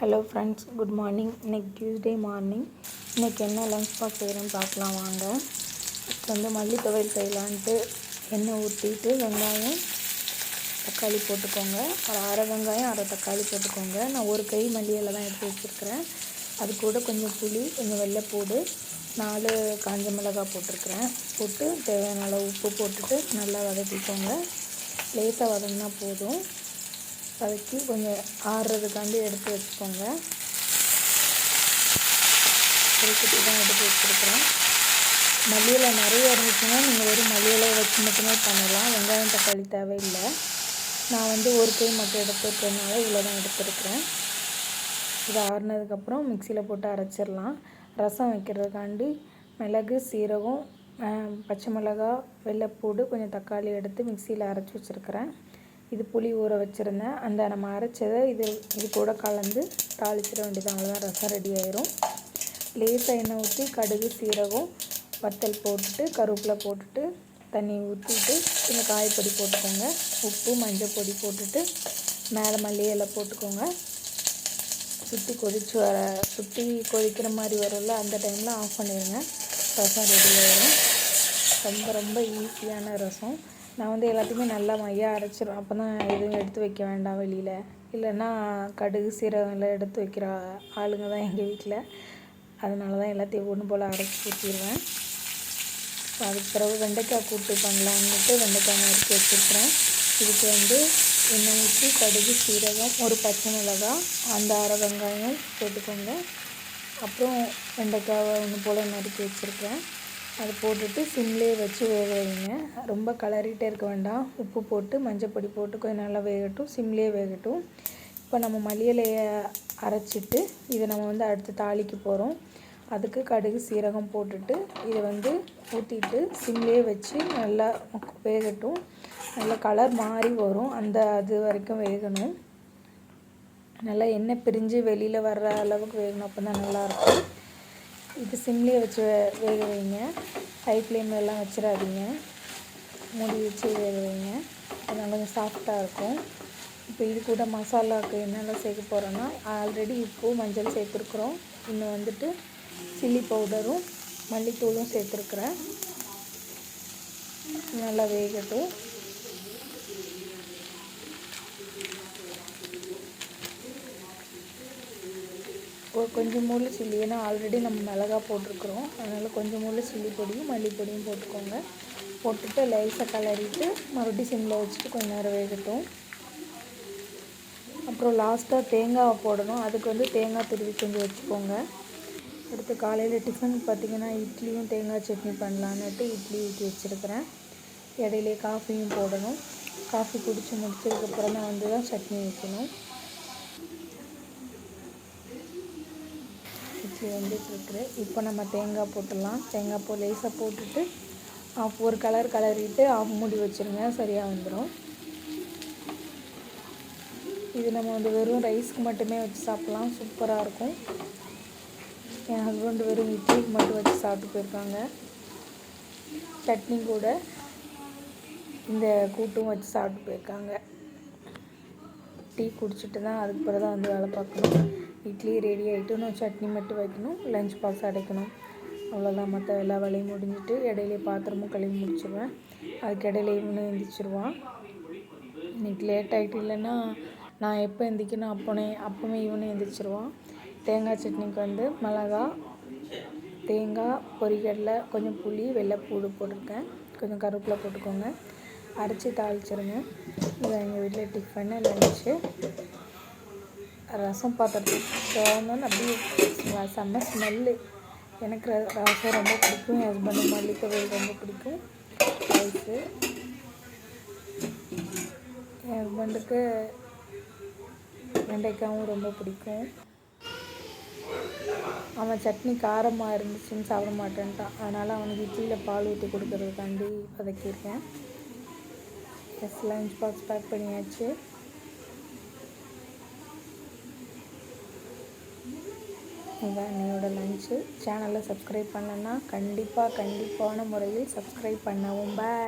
Hello friends good morning இன்றைக்கி Tuesday morning இன்றைக்கி என்ன லஞ்ச் பாக்ஸ் செய்கிறேன்னு பார்க்கலாம் வாங்க. இப்போ வந்து மல்லி துவையல் செய்யலான்ட்டு எண்ணெய் ஊற்றிட்டு வெங்காயம் தக்காளி போட்டுக்கோங்க. ஒரு அரை வெங்காயம் அரை தக்காளி போட்டுக்கோங்க. நான் ஒரு கை மல்லியில் தான் எடுத்து வச்சுருக்கிறேன். அது கூட கொஞ்சம் புளி கொஞ்சம் வெள்ளைப்பூடு நாலு காஞ்ச மிளகாய் போட்டிருக்கிறேன். போட்டு தேவையான அளவு உப்பு போட்டுட்டு நல்லா வதக்கிக்கோங்க. லேசாக வதங்கினா போதும். வதக்கி கொஞ்சம் ஆறுறதுக்காண்டி எடுத்து வச்சுக்கோங்க. குறிப்பிட்டு தான் எடுத்து வச்சுருக்குறேன் மல்லியில் நிறைய இருந்துச்சுன்னா நீங்கள் வெறும் மல்லியில் வச்சு மட்டுமே பண்ணலாம். வெங்காயம் தக்காளி தேவையில்லை. நான் வந்து ஒரு கை மட்டும் எடுத்துருக்கிறதுனால இவ்வளோ தான் எடுத்துருக்குறேன். இது ஆறுனதுக்கப்புறம் மிக்சியில் போட்டு அரைச்சிடலாம். ரசம் வைக்கிறதுக்காண்டி மிளகு சீரகம் பச்சை மிளகா வெள்ளைப்பூடு கொஞ்சம் தக்காளி எடுத்து மிக்சியில் அரைச்சி வச்சுருக்கிறேன். இது புளி ஊற வச்சுருந்தேன். அந்த நம்ம அரைச்சதை இது இது கூட கலந்து தாளிச்சிட வேண்டியது. அவ்வளோதான் ரசம் ரெடி ஆயிரும். லேசாக எண்ணெய் ஊற்றி கடுகு சீரகம் வத்தல் போட்டுட்டு கருவேப்பிலை போட்டுட்டு தண்ணி ஊற்றிட்டு இந்த காயப்பொடி போட்டுக்கோங்க. உப்பு மஞ்சள் பொடி போட்டுட்டு மேலே மல்லி இலை போட்டுக்கோங்க. சுற்றி கொதிச்சு வர சுற்றி கொதிக்கிற மாதிரி வரும்ல அந்த டைமில் ஆஃப் பண்ணிடுங்க ரசம் ரெடி ஆயிரும். ரொம்ப ரொம்ப ஈஸியான ரசம். நான் வந்து எல்லாத்தையுமே நல்லா மையாக அரைச்சிடும் அப்போ தான் எதுவும் எடுத்து வைக்க வேண்டாம் வெளியில். இல்லைன்னா கடுகு சீரகம் எல்லாம் எடுத்து வைக்கிற ஆளுங்க தான் எங்கள் வீட்டில் அதனால தான் எல்லாத்தையும் ஒன்று போல் அரைச்சி ஊற்றிடுவேன் அதுக்கு பிறகு வெண்டைக்காய் கூட்டு பண்ணலான்னுட்டு வெண்டைக்காய் நறுக்கி வச்சுருக்குறேன். இதுக்கு வந்து எண்ணெய் ஊற்றி கடுகு சீரகம் ஒரு பச்சை மிளகா அந்த அரை வெங்காயம் போட்டுக்கோங்க. அப்புறம் வெண்டைக்காவை ஒன்று போல் நறுக்கி வச்சுருக்கேன் அதை போட்டுட்டு சிம்லேயே வச்சு வேக வைங்க. ரொம்ப கலரிகிட்டே இருக்க வேண்டாம். உப்பு போட்டு மஞ்சள் பொடி போட்டு கொஞ்சம் நல்லா வேகட்டும். சிம்லேயே வேகட்டும். இப்போ நம்ம மல்லியிலையை அரைச்சிட்டு இதை நம்ம வந்து அடுத்து தாளிக்கு போகிறோம் அதுக்கு கடுகு சீரகம் போட்டுட்டு இதை வந்து ஊற்றிட்டு சிம்லேயே வச்சு நல்லா வேகட்டும். நல்லா கலர் மாறி வரும். அந்த அது வரைக்கும் வேகணும். நல்லா எண்ணெய் பிரிஞ்சு வெளியில் வர்ற அளவுக்கு வேகணும். அப்போ தான் நல்லாயிருக்கும் இது சிம்லேயே வச்சு வேக வைங்க. ஹை ஃப்ளேம்லலாம் வச்சிடாதீங்க. மூடி வச்சு வேக வைங்க. அது கொஞ்சம் சாஃப்டாக இருக்கும். இப்போ இது கூட மசாலாவுக்கு என்னெல்லாம் சேர்க்க போகிறோன்னா ஆல்ரெடி உப்பு மஞ்சள் சேர்த்துருக்குறோம். இன்னும் வந்துட்டு சில்லி பவுடரும் மல்லித்தூளும் சேர்த்துருக்குறேன். நல்லா வேகட்டும். கொஞ்சம் மூளை சில்லி. ஏன்னா ஆல்ரெடி நம்ம மிளகா போட்டிருக்குறோம். அதனால் கொஞ்சம் மூளை சில்லி பொடியும் மல்லிப்பொடியும் போட்டுக்கோங்க. போட்டுட்டு லைஸாக கலரிட்டு மறுபடியும் சிம்மில் வச்சுட்டு கொஞ்சம் நேரம் வேகட்டும். அப்புறம் லாஸ்ட்டாக தேங்காவை போடணும். அதுக்கு வந்து தேங்காய் துருவி கொஞ்சம் வச்சுக்கோங்க. அடுத்து காலையில் டிஃபன் பார்த்திங்கன்னா இட்லியும் தேங்காய் சட்னி பண்ணலான்னுட்டு இட்லி ஊற்றி வச்சுருக்கிறேன். இடையிலே காஃபியும் போடணும். காஃபி குடித்து முடிச்சதுக்கப்புறம் தான் வந்து தான் சட்னி வைக்கணும். இட்லி வந்துட்டுருக்கு இப்போ நம்ம தேங்காய் போட்டுடலாம். தேங்காய் பூ லேசாக போட்டுட்டு ஆஃப் ஒரு கலர் கலரிட்டு ஆஃப் மூடி வச்சுருங்க. சரியாக வந்துடும் இது நம்ம வந்து வெறும் ரைஸ்க்கு மட்டுமே வச்சு சாப்பிட்லாம். சூப்பராக இருக்கும். என் ஹஸ்பண்ட் வெறும் இட்லிக்கு மட்டும் வச்சு சாப்பிட்டு போயிருக்காங்க. சட்னி கூட இந்த கூட்டும் வச்சு சாப்பிட்டு போயிருக்காங்க. டீ குடிச்சிட்டு தான் அதுக்கு பிறகு தான் வந்து வேலை பார்க்கணும். இட்லி ரெடி ஆகிட்டு நான் சட்னி மட்டும் வைக்கணும் லஞ்ச் பாக்ஸ் அடைக்கணும். அவ்வளோதான் மற்ற எல்லா வேலையும் முடிஞ்சிட்டு இடையிலே பாத்திரமும் கழுவி முடிச்சிடுவேன் அதுக்கு இடையில இவனும் எழுந்திரிச்சிருவான் இன்றைக்கி லேட் ஆகிட்டு இல்லைன்னா நான் எப்போ எந்திக்கணும்? அப்போனே அப்போவே இவனும் எந்திரிச்சிருவான். தேங்காய் சட்னிக்கு வந்து மிளகா தேங்காய் பொரிகடலை கொஞ்சம் புளி வெள்ளைப்பூடு போட்டிருக்கேன். கொஞ்சம் கருவேப்பிலை போட்டுக்கோங்க. அரைச்சி தாளிச்சிருங்க. இது எங்கள் வீட்டில் டிஃபனு லஞ்சு ரசம் பாத்திரத்துக்கு திறந்தோன்னு அப்படியே செம்ம ஸ்மெல்லு எனக்கு ரசம் ரொம்ப பிடிக்கும். என் ஹஸ்பண்டு மல்லிகைவேல் ரொம்ப பிடிக்கும். ரைஸு என் ஹஸ்பண்டுக்கு வெண்டைக்காவும் ரொம்ப பிடிக்கும். அவன் சட்னி காரமாக இருந்துச்சுன்னு சாப்பிட மாட்டேன்ட்டான். அதனால் அவனுக்கு இட்லியில் பால் ஊற்றி கொடுக்குறதுக்காண்டி வதக்கியிருக்கேன். எஸ் லஞ்ச் பாக்ஸ் பேக் பண்ணியாச்சு. இதுதான் என்னோடய லஞ்சு. சேனலை சப்ஸ்கிரைப் பண்ணலன்னா கண்டிப்பாக கண்டிப்பான முறையில் சப்ஸ்கிரைப் பண்ணவும். பாய்